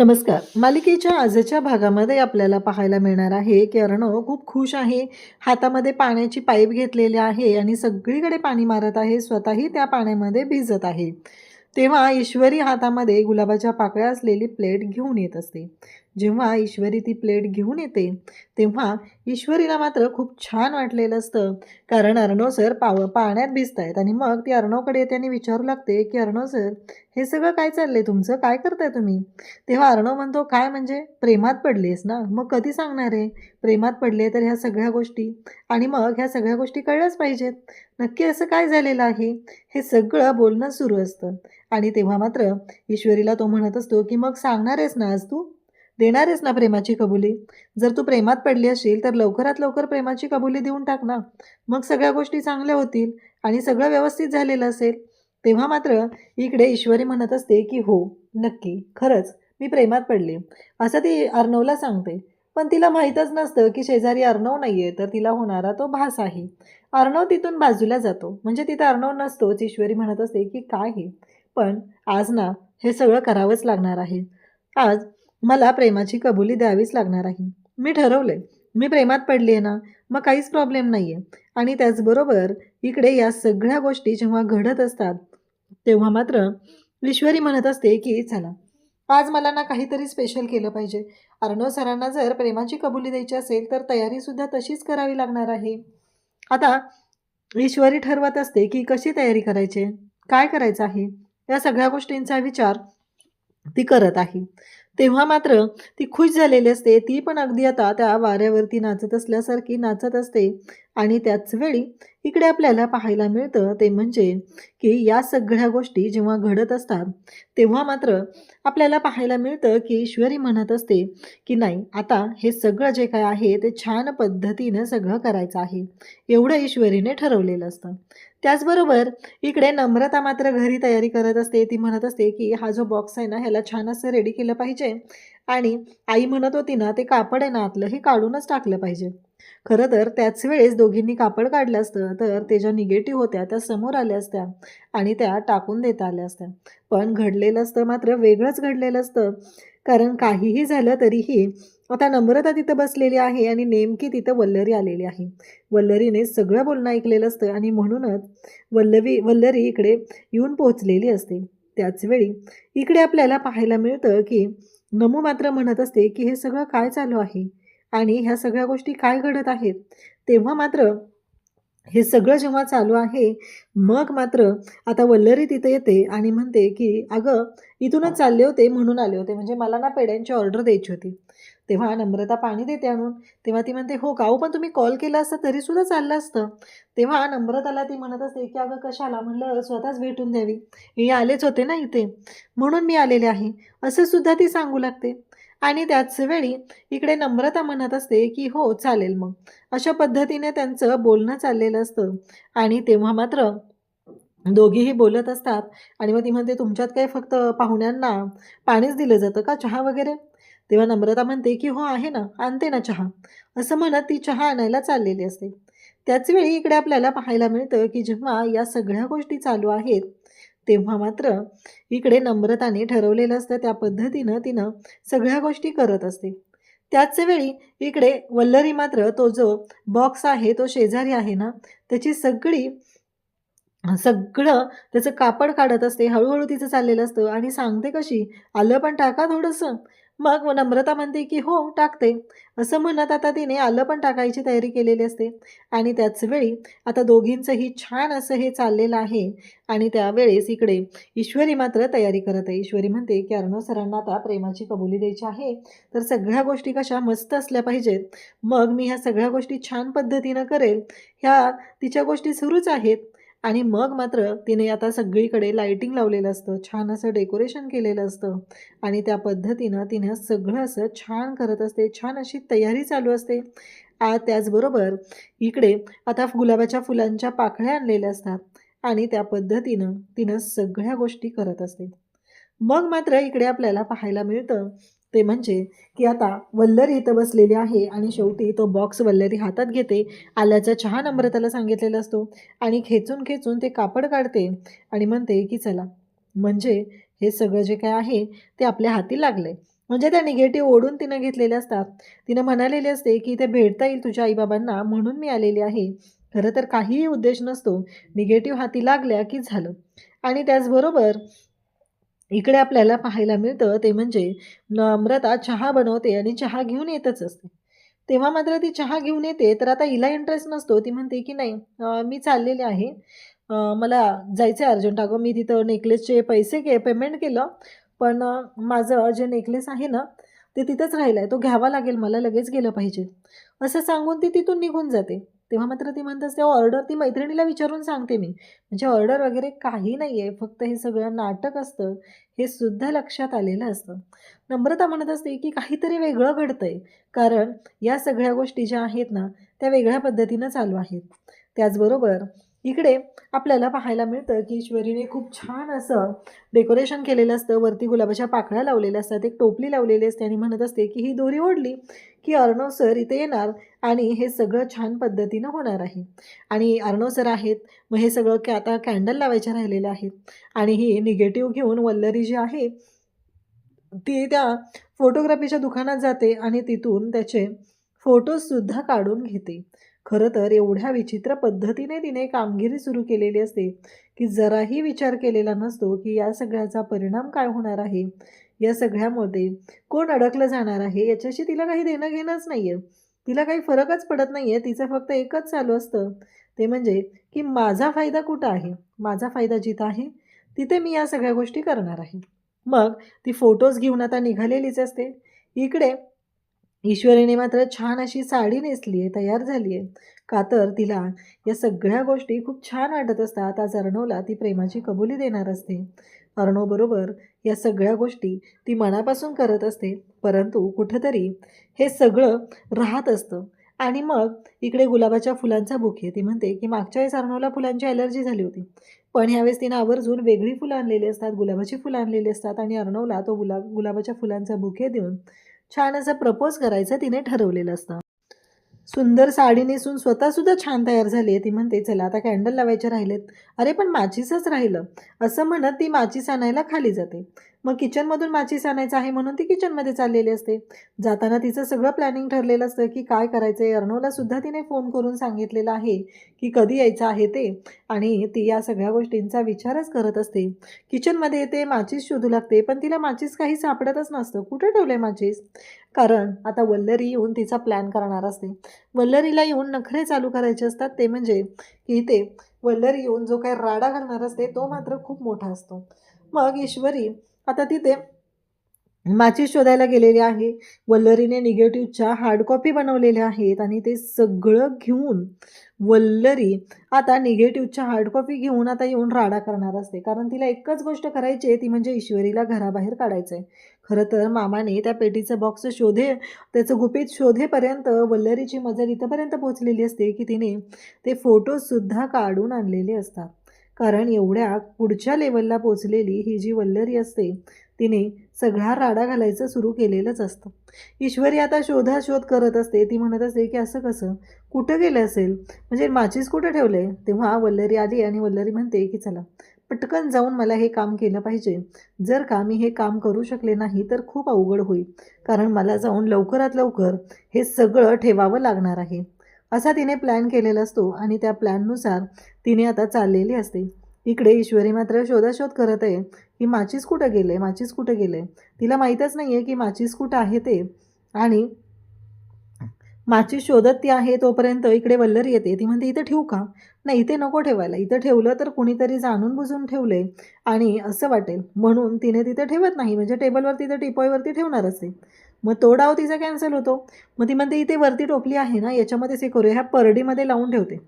नमस्कार. मालिकेच्या आजच्या भागामध्ये आपल्याला पाहायला मिळणार आहे की अर्णव खूप खुश आहे. हातामध्ये पाण्याची पाईप घेतलेली आहे आणि सगळीकडे पाणी मारत आहे स्वतःही त्या पाण्यामध्ये भिजत आहे. तेव्हा ईश्वरी हातामध्ये गुलाबाच्या पाकळ्या असलेली प्लेट घेऊन येत असते. जेव्हा ईश्वरी ती प्लेट घेऊन येते तेव्हा ईश्वरीला मात्र खूप छान वाटलेलं असतं. कारण अर्णव सर पाव पाण्यात भिजत आहेत आणि मग ती अर्णवकडे येते आणि विचारू लागते की अर्णव सर हे सगळं काय चाललंय? तुमचं काय करताय तुम्ही? तेव्हा अर्णव म्हणतो काय म्हणजे? प्रेमात पडलीस ना? मग कधी सांगणार आहे? प्रेमात पडले तर ह्या सगळ्या गोष्टी आणि मग ह्या सगळ्या गोष्टी कळल्याच पाहिजेत. नक्की असं काय झालेलं आहे? हे सगळं बोलणं सुरू असतं. आणि तेव्हा मात्र ईश्वरीला तो म्हणत असतो की मग सांगणार आहेस ना आज तू? देणार आहेस ना प्रेमाची कबुली? जर तू प्रेमात पडली असेल तर लवकरात लवकर प्रेमाची कबुली देऊन टाक ना. मग सगळ्या गोष्टी चांगल्या होतील आणि सगळं व्यवस्थित झालेलं असेल. तेव्हा मात्र इकडे ईश्वरी म्हणत असते की हो नक्की खरंच मी प्रेमात पडले. असं ती अर्णवला सांगते. पण तिला माहीतच नसतं की शेजारी अर्णव नाही आहे तर तिला होणारा तो भास आहे. अर्णव तिथून बाजूला जातो. म्हणजे तिथं अर्णव नसतोच ईश्वरी म्हणत असते की काय हे? पण आज ना हे सगळं करावंच लागणार आहे. आज मला प्रेमाची कबुली द्यावीच लागणार आहे. मी ठरवले मी प्रेमात पडली आहे ना मग काहीच प्रॉब्लेम नाही आहे आणि त्याचबरोबर इकडे या सगळ्या गोष्टी जेव्हा घडत असतात तेव्हा मात्र ईश्वरी म्हणत असते की चला आज मला ना काहीतरी स्पेशल केलं पाहिजे. अर्णव सरांना जर प्रेमाची कबुली द्यायची असेल तर तयारीसुद्धा तशीच करावी लागणार आहे. आता ईश्वरी ठरवत असते की कशी तयारी करायची? काय करायचं आहे? या सगळ्या गोष्टींचा विचार ती करत आहे. तेव्हा मात्र ती खुश झालेली असते. ती पण अगदी आता त्या वाऱ्यावरती नाचत असल्यासारखी नाचत असते. आणि त्याच वेळी इकडे आपल्याला पाहायला मिळतं ते म्हणजे की या सगळ्या गोष्टी जेव्हा घडत असतात तेव्हा मात्र आपल्याला पाहायला मिळतं की ईश्वरी म्हणत असते की नाही आता हे सगळं जे काय आहे ते छान पद्धतीनं सगळं करायचं आहे. एवढं ईश्वरीने ठरवलेलं असतं. त्याचबरोबर इकडे नम्रता मात्र घरी तयारी करत असते. ती म्हणत असते की हा जो बॉक्स आहे ना ह्याला छान असं रेडी केलं पाहिजे. आणि आई म्हणत होती ना ते कापड आहे ना आतलं हे काढूनच टाकलं पाहिजे. खरं तर त्याच वेळेस दोघींनी कापड काढलं असतं. तर ते ज्या निगेटिव्ह होत्या त्या समोर आल्या असत्या आणि त्या टाकून देता आल्या असत्या. पण घडलेलं असतं मात्र वेगळंच घडलेलं असतं. कारण काहीही झालं तरीही आता नम्रता तिथं बसलेली आहे आणि नेमकी तिथं वल्लरी आलेली आहे. वल्लरीने सगळं बोलणं ऐकलेलं असतं आणि म्हणूनच वल्लवी वल्लरी इकडे येऊन पोहोचलेली असते. त्याचवेळी इकडे आपल्याला पाहायला मिळतं की नमू मात्र म्हणत असते की हे सगळं काय चालू आहे आणि ह्या सगळ्या गोष्टी काय घडत आहेत? तेव्हा मात्र हे सगळं जेव्हा चालू आहे मग मात्र आता वल्लरी तिथे येते आणि म्हणते की अगं इथूनच चालले होते म्हणून आले होते. म्हणजे मला ना पेड्यांची ऑर्डर द्यायची होती. तेव्हा नम्रता पाणी देते आणून. तेव्हा ती म्हणते हो गाऊ हो, पण तुम्ही कॉल केला असता तरीसुद्धा चाललं असतं. तेव्हा नम्रताला ती म्हणत असते की अगं कशाला? म्हणलं स्वतःच भेटून द्यावी. हे आलेच होते ना इथे. म्हणून मी आलेले आहे. असं सुद्धा ती सांगू लागते. आणि त्याच वेळी इकडे नम्रता म्हणत असते की हो चालेल मग. अशा पद्धतीने त्यांचं बोलणं चाललेलं असतं. आणि तेव्हा मात्र दोघीही बोलत असतात. आणि मग ती म्हणते तुमच्यात काय फक्त पाहुण्यांना पाणीच दिलं जातं का चहा वगैरे? तेव्हा नम्रता म्हणते की हो आहे ना आणते ना चहा. असं म्हणत ती चहा आणायला चाललेली असते. त्याच वेळी इकडे आपल्याला पाहायला मिळतं की जेव्हा या सगळ्या गोष्टी चालू आहेत तेव्हा मात्र इकडे नम्रताने ठरवलेलं असतं त्या पद्धतीनं तिनं सगळ्या गोष्टी करत असते. त्याच वेळी इकडे वल्लरी मात्र तो जो बॉक्स आहे तो शेजारी आहे ना त्याची सगळी सगळं त्याचं कापड काढत असते हळूहळू तिचं चाललेलं असतं. आणि सांगते कशी आलं पण टाका थोडंसं. मग नम्रता म्हणते की हो टाकते. असं म्हणत आता तिने आलं पण टाकायची तयारी केलेली असते. आणि त्याचवेळी आता दोघींचंही छान असं हे चाललेलं आहे. आणि त्यावेळेस इकडे ईश्वरी मात्र तयारी करत आहे. ईश्वरी म्हणते की अर्णव सरांना आता प्रेमाची कबुली द्यायची आहे. तर सगळ्या गोष्टी कशा मस्त असल्या पाहिजेत. मग मी ह्या सगळ्या गोष्टी छान पद्धतीनं करेल. ह्या तिच्या गोष्टी सुरूच आहेत. आणि मग मात्र तिने आता सगळीकडे लाईटिंग लावलेलं असतं छान असं डेकोरेशन केलेलं असतं आणि त्या पद्धतीनं तिनं सगळं असं छान करत असते छान अशी तयारी चालू असते. आ त्याचबरोबर इकडे आता गुलाबाच्या फुलांच्या पाकळ्या आणलेल्या असतात आणि त्या पद्धतीनं तिनं सगळ्या गोष्टी करत असते. मग मात्र इकडे आपल्याला पाहायला मिळतं ते म्हणजे की आता वल्लरी इथं बसलेली आहे आणि शेवटी तो बॉक्स वल्लरी हातात घेते आल्याचा चहा नम्रताला सांगितलेला असतो आणि खेचून खेचून ते कापड काढते आणि म्हणते की चला म्हणजे हे सगळं जे काय आहे ते आपल्या हाती लागले म्हणजे त्या निगेटिव्ह ओढून तिनं घेतलेल्या असतात. तिनं म्हणालेली असते की इथे भेटता येईल तुझ्या आईबाबांना म्हणून मी आलेली आहे. खरं तर काहीही उद्देश नसतो निगेटिव्ह हाती लागल्या की झालं. आणि त्याचबरोबर इकडे आपल्याला पाहायला मिळतं ते म्हणजे नम्रता चहा बनवते आणि चहा घेऊन येतच असते. तेव्हा मात्र ती चहा घेऊन येते तर आता हिला इंटरेस्ट नसतो. ती म्हणते की नाही मी चाललेली आहे. मला जायचं आहे अर्जंट. अगं मी तिथं नेकलेसचे पैसे के पेमेंट केलं. पण माझं जे नेकलेस आहे ना ते तिथंच राहिलं आहे तो घ्यावा लागेल. मला लगेच गेलं पाहिजे. असं सांगून ती तिथून निघून जाते. तेव्हा मात्र ती म्हणत असते ऑर्डर ती मैत्रिणीला विचारून सांगते मी. म्हणजे ऑर्डर वगैरे काही नाही आहे फक्त हे सगळं नाटक असतं हे सुद्धा लक्षात आलेलं असतं. नम्रता म्हणत असते की काहीतरी वेगळं घडतं आहे कारण या सगळ्या गोष्टी ज्या आहेत ना त्या वेगळ्या पद्धतीनं चालू आहेत. त्याचबरोबर इकडे आपल्याला पाहायला मिळतं की ईश्वरीने खूप छान असं डेकोरेशन केलेलं असतं. वरती गुलाबाच्या पाकळ्या लावलेल्या असतात. एक टोपली लावलेली असते आणि म्हणत असते की ही दोरी ओढली की अर्णव सर इथे येणार आणि हे सगळं छान पद्धतीनं होणार आहे. आणि अर्णव सर आहेत. मग हे सगळं कॅ आता कॅन्डल लावायच्या राहिलेलं आहेत. आणि ही निगेटिव्ह घेऊन वल्लरी जी आहे ती त्या फोटोग्राफीच्या दुकानात जाते आणि तिथून त्याचे फोटोजसुद्धा काढून घेते. खरं तर एवढ्या विचित्र पद्धतीने तिने कामगिरी सुरू केलेली असते की जराही विचार केलेला नसतो की या सगळ्याचा परिणाम काय होणार आहे? या सगळ्यामध्ये कोण अडकलं जाणार आहे? याच्याशी तिला काही देणं घेणंच नाही आहे तिला काही फरकच पडत नाही आहे तिचं फक्त एकच चालू असतं. ते म्हणजे की माझा फायदा कुठं आहे? माझा फायदा जिथं आहे तिथे मी या सगळ्या गोष्टी करणार आहे. मग ती फोटोज घेऊन आता निघालेलीच असते. इकडे ईश्वरीने मात्र छान अशी साडी नेसली आहे तयार झाली आहे का तर तिला या सगळ्या गोष्टी खूप छान वाटत असतात. आज अर्णवला ती प्रेमाची कबुली देणार असते. अर्णवबरोबर या सगळ्या गोष्टी ती मनापासून करत असते. परंतु कुठंतरी हे सगळं राहत असतं. आणि मग इकडे गुलाबाच्या फुलांचा बुके ती म्हणते की मागच्या वेळेस अर्णवला फुलांची ॲलर्जी झाली होती. पण ह्यावेळेस तिनं आवर्जून वेगळी फुलं आणलेली असतात. गुलाबाची फुलं आणलेली असतात. आणि अर्णवला तो गुलाब गुलाबाच्या फुलांचा बुके देऊन छान असं प्रपोज करायचं तिने ठरवलेलं असतं. सुंदर साडी नेसून स्वतःसुद्धा छान तयार झाली आहे. ती म्हणते चला आता कॅन्डल लावायचे राहिलेत. अरे पण माचीसच राहिलं. असं म्हणत ती माचीस आणायला खाली जाते. मग किचनमधून माचीस आणायचं आहे म्हणून ती किचनमध्ये चाललेली असते. जाताना तिचं सगळं प्लॅनिंग ठरलेलं असतं की काय करायचं आहे अर्णवला सुद्धा तिने फोन करून सांगितलेलं आहे की कधी यायचं आहे ते. आणि ती या सगळ्या गोष्टींचा विचारच करत असते. किचनमध्ये येते माचीस शोधू लागते पण तिला माचीस काही सापडतच नसतं. कुठं ठेवलं आहे माचीस? कारण आता वल्लरी येऊन तिचा प्लॅन करणार असते. वल्लरीला येऊन नखरे चालू करायचे असतात ते म्हणजे की ते वल्लरी येऊन जो काही राडा घालणार असते तो मात्र खूप मोठा असतो. मग ईश्वरी आता तिथे माचीस शोधायला गेलेली आहे. वल्लरीने निगेटिव्हच्या हार्ड कॉपी बनवलेल्या आहेत आणि ते सगळं घेऊन वल्लरी आता निगेटिव्हच्या हार्ड कॉपी घेऊन आता येऊन राडा करणार असते. कारण तिला एकच गोष्ट करायची आहे ती म्हणजे ईश्वरीला घराबाहेर काढायचं आहे खरं तर मामाने त्या पेटीचं बॉक्स शोधे त्याचं गुपित शोधेपर्यंत वल्लरीची मजल इथंपर्यंत पोहोचलेली असते की तिने ते फोटोसुद्धा काढून आणलेले असतात. कारण एवढ्या पुढच्या लेवलला पोचलेली ही जी वल्लरी असते तिने सगळा राडा घालायचं सुरू केलेलंच असतं. ईश्वरी आता शोधाशोध करत असते ती म्हणत असते की असं कसं? कुठं गेलं असेल? म्हणजे माचीस कुठं ठेवलं आहे तेव्हा वल्लरी आली आणि वल्लरी म्हणते की चला पटकन जाऊन मला हे काम केलं पाहिजे. जर का मी हे काम करू शकले नाही तर खूप अवघड होईल. कारण मला जाऊन लवकरात लवकर हे सगळं ठेवावं लागणार आहे. असा तिने प्लॅन केलेला असतो आणि त्या प्लॅननुसार तिने आता चाललेली असते. इकडे ईश्वरी मात्र शोधाशोध करत आहे की माचीस कुठं गेले? माचीस कुठं गेले? तिला माहीतच नाही आहे की माचीस कुठं आहे ते. आणि माचीस शोधत ती आहे तोपर्यंत इकडे वल्लर येते. ती म्हणते इथं ठेवू का? नाही इथे नको ठेवायला. इथं ठेवलं तर कुणीतरी जाणून बुजून ठेवले. आणि असं वाटेल. म्हणून तिने तिथं ठेवत नाही. म्हणजे टेबलवर तिथं टिपॉयवरती ठेवणार असते मग तो डाव तिचा कॅन्सल होतो. मग ती म्हणते इथे वरती टोपली आहे ना? याच्यामध्येच हे करूया. ह्या परडीमध्ये लावून ठेवते.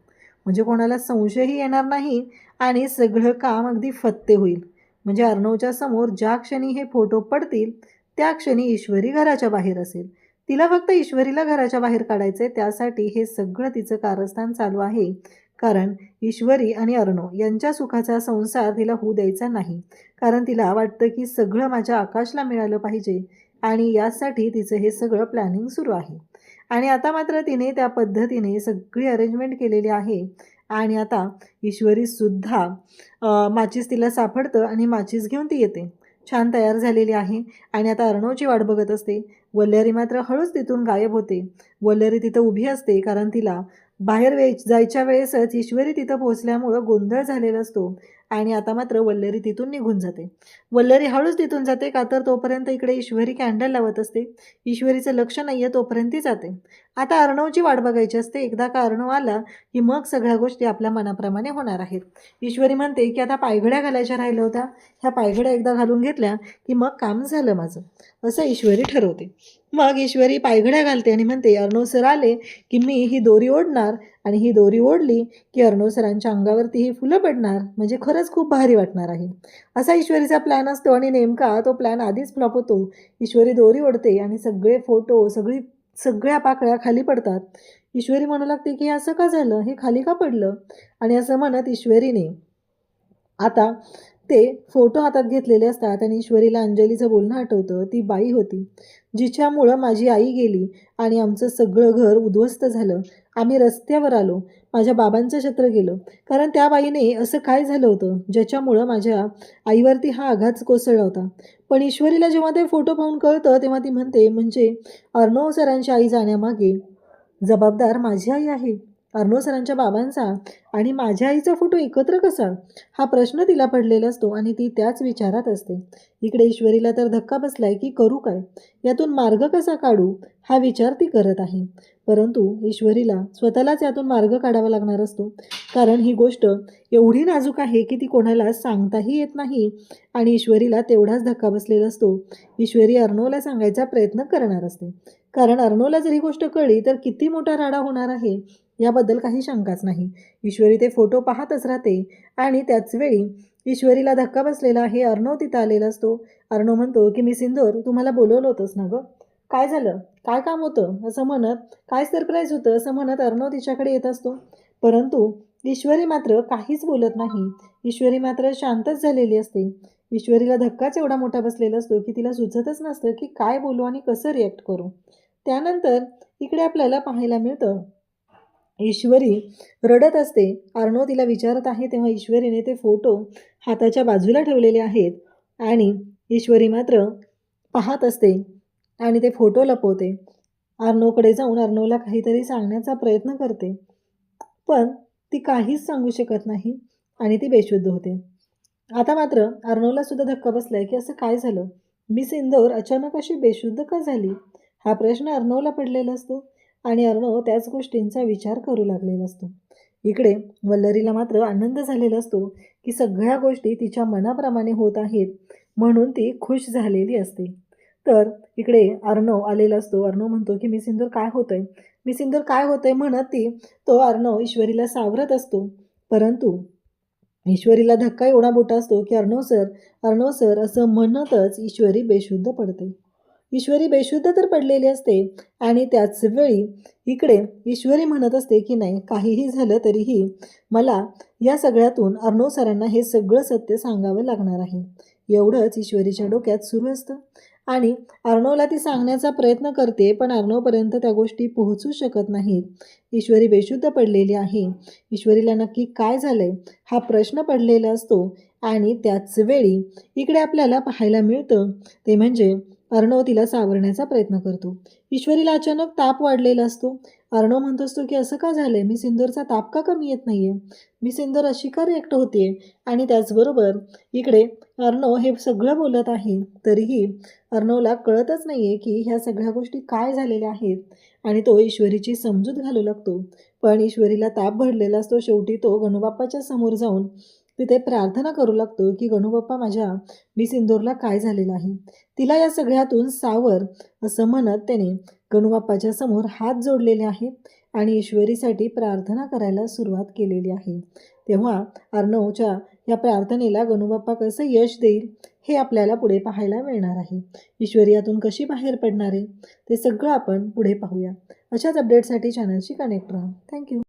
म्हणजे कोणाला संशयही येणार नाही आणि सगळं काम अगदी फत्ते होईल. म्हणजे अर्णवच्या समोर ज्या क्षणी हे फोटो पडतील त्या क्षणी ईश्वरी घराच्या बाहेर असेल. तिला फक्त ईश्वरीला घराच्या बाहेर काढायचं आहे त्यासाठी हे सगळं तिचं कारस्थान चालू आहे. कारण ईश्वरी आणि अर्णव यांच्या सुखाचा संसार तिला होऊ द्यायचा नाही. कारण तिला वाटतं की सगळं माझ्या आकाशला मिळालं पाहिजे आणि यासाठी तिचं हे सगळं प्लॅनिंग सुरू आहे. आणि आता मात्र तिने त्या पद्धतीने सगळी अरेंजमेंट केलेली आहे. आणि आता ईश्वरीसुद्धा माचीस तिला सापडतं आणि माचीस घेऊन ती येते. छान तयार झालेली आहे. आणि आता अर्णवची वाट बघत असते. वल्लरी मात्र हळूच तिथून गायब होते. वल्लरी तिथं उभी असते कारण तिला बाहेर वे जायच्या वेळेसच ईश्वरी तिथं पोहोचल्यामुळं गोंधळ झालेला असतो. आणि आता मात्र वल्लरी तिथून निघून जाते. वल्लरी हळूच तिथून जाते का तर तोपर्यंत इकडे ईश्वरी कॅन्डल लावत असते. ईश्वरीचं लक्ष नाही आहे तोपर्यंत ती जाते. आता अर्णवची वाट बघायची असते. एकदा का अर्णव आला की मग सगळ्या गोष्टी आपल्या मनाप्रमाणे होणार आहेत. ईश्वरी म्हणते की आता पायघड्या घालायच्या राहिल्या होत्या. ह्या पायघड्या एकदा घालून घेतल्या की मग काम झालं माझं. असं ईश्वरी ठरवते. मग ईश्वरी पायघड्या घालते आणि म्हणते अर्णव सर आले की मी ही दोरी ओढणार आणि ही दोरी ओढली की अर्णव सरांच्या अंगावरती ही फुलं पडणार म्हणजे खरंच खूप भारी वाटणार आहे. असा ईश्वरीचा प्लॅन असतो आणि नेमका तो प्लॅन आधीच फ्लॉप होतो. ईश्वरी दोरी ओढते आणि सगळे फोटो सगळी सगळ्या पाकळ्या खाली पडतात. ईश्वरी म्हणू लागते की हे असं का झालं? हे खाली का पडलं? आणि असं म्हणत ईश्वरीने आता ते फोटो हातात घेतलेले असतात आणि ईश्वरीला अंजलीचं बोलणं आठवतं. ती बाई होती जिच्यामुळं माझी आई गेली आणि आमचं सगळं घर उद्ध्वस्त झालं. आम्ही रस्त्यावर आलो माझ्या बाबांचं छत्र गेलं. कारण त्या बाईने असं काय झालं होतं ज्याच्यामुळं माझ्या आईवरती हा आघात कोसळला होता. पण ईश्वरीला जेव्हा ते फोटो पाहून कळतं तेव्हा ती म्हणते म्हणजे अर्णव सरांची आई जाण्यामागे जबाबदार माझी आई आहे. सरांच्या बाबांचा आणि माझ्या आईचा फोटो एकत्र कसा? हा प्रश्न तिला पडलेला असतो आणि ती त्याच विचारात असते. इकडे ईश्वरीला तर धक्का बसलाय की करू काय? यातून मार्ग कसा काढू? हा विचार ती करत आहे. परंतु ईश्वरीला स्वतःलाच यातून मार्ग काढावा लागणार असतो. कारण ही गोष्ट एवढी नाजूक आहे की ती कोणाला सांगताही येत नाही आणि ईश्वरीला तेवढाच धक्का बसलेला असतो. ईश्वरी अर्णवला सांगायचा प्रयत्न करणार असते. कारण अर्णवला जर ही गोष्ट कळली तर किती मोठा राडा होणार आहे? याबद्दल काही शंकाच नाही. ईश्वरी ते फोटो पाहतच राहते आणि त्याच वेळी ईश्वरीला धक्का बसलेला आहे. अर्णव तिथं आलेला असतो. अर्णव म्हणतो की मी सिंदूर तुम्हाला बोलवलं होतंस ना गं? काय झालं? काय काम होतं? असं म्हणत काय सरप्राईज होतं असं म्हणत अर्णव तिच्याकडे येत असतो. परंतु ईश्वरी मात्र काहीच बोलत नाही. ईश्वरी मात्र शांतच झालेली असते. ईश्वरीला धक्काच एवढा मोठा बसलेला असतो की तिला सुचतच नसतं की काय बोलू आणि कसं रिॲक्ट करू. त्यानंतर इकडे आपल्याला पाहायला मिळतं. ईश्वरी रडत असते. अर्णव तिला विचारत आहे तेव्हा ईश्वरीने ते फोटो हाताच्या बाजूला ठेवलेले आहेत आणि ईश्वरी मात्र पाहत असते आणि ते फोटो लपवते. अर्णवकडे जाऊन अर्णवला काहीतरी सांगण्याचा प्रयत्न करते. पण ती काहीच सांगू शकत नाही आणि ती बेशुद्ध होते. आता मात्र अर्णवला सुद्धा धक्का बसलाय की असं काय झालं? मी सिंदूर अचानक अशी बेशुद्ध का झाली? हा प्रश्न अर्णवला पडलेला असतो. आणि अर्णव त्याच गोष्टींचा विचार करू लागलेला असतो. इकडे वल्लरीला मात्र आनंद झालेला असतो की सगळ्या गोष्टी तिच्या मनाप्रमाणे होत आहेत म्हणून ती खुश झालेली असते. तर इकडे अर्णव आलेला असतो. अर्णव म्हणतो की मी सिंदूर काय होतंय? मी सिंदूर काय होतंय? म्हणत ती तो अर्णव ईश्वरीला सावरत असतो. परंतु ईश्वरीला धक्का एवढा मोठा असतो की अर्णव सर अर्णव सर असं म्हणतच ईश्वरी बेशुद्ध पडते. ईश्वरी बेशुद्ध तर पडलेली असते आणि त्याच वेळी इकडे ईश्वरी म्हणत असते की नाही काहीही झालं तरीही मला या सगळ्यातून अर्णव सरांना हे सगळं सत्य सांगावं लागणार आहे. एवढंच ईश्वरीच्या डोक्यात सुरू असतं. आणि अर्णवला ती सांगण्याचा प्रयत्न करते पण अर्णवपर्यंत त्या गोष्टी पोहोचू शकत नाहीत. ईश्वरी बेशुद्ध पडलेली आहे. ईश्वरीला नक्की काय झालंय हा प्रश्न पडलेला असतो आणि त्याच वेळी इकडे आपल्याला पाहायला मिळतं. ते म्हणजे अर्णव तिला सावरण्याचा प्रयत्न करतो. ईश्वरीला अचानक ताप वाढलेला असतो. अर्णव म्हणत असतो की असं का झालंय? मी सिंदूरचा ताप का कमी येत नाहीये? मी सिंदूर अशी का रिॲक्ट होते आणि त्याचबरोबर इकडे अर्णव हे सगळं बोलत आहे तरीही अर्णवला कळतच नाही आहे की ह्या सगळ्या गोष्टी काय झालेल्या आहेत आणि तो ईश्वरीची समजूत घालू लागतो. पण ईश्वरीला ताप भरलेला असतो. शेवटी तो गणूबाप्पाच्या समोर जाऊन तिथे प्रार्थना करू लागतो की गणूबाप्पा माझ्या मी सिंदूरला काय झालेलं आहे तिला या सगळ्यातून सावर असं म्हणत त्याने गणूबाप्पाच्या समोर हात जोडलेले आहेत आणि ईश्वरीसाठी प्रार्थना करायला सुरुवात केलेली आहे. तेव्हा अर्णवच्या या प्रार्थनेला गणूबाप्पा कसं यश देईल हे आपल्याला पुढे पाहायला मिळणार आहे. ईश्वरी यातून कशी बाहेर पडणार आहे ते सगळं आपण पुढे पाहूया. अशाच अपडेटसाठी चॅनलशी कनेक्ट राहा. थँक्यू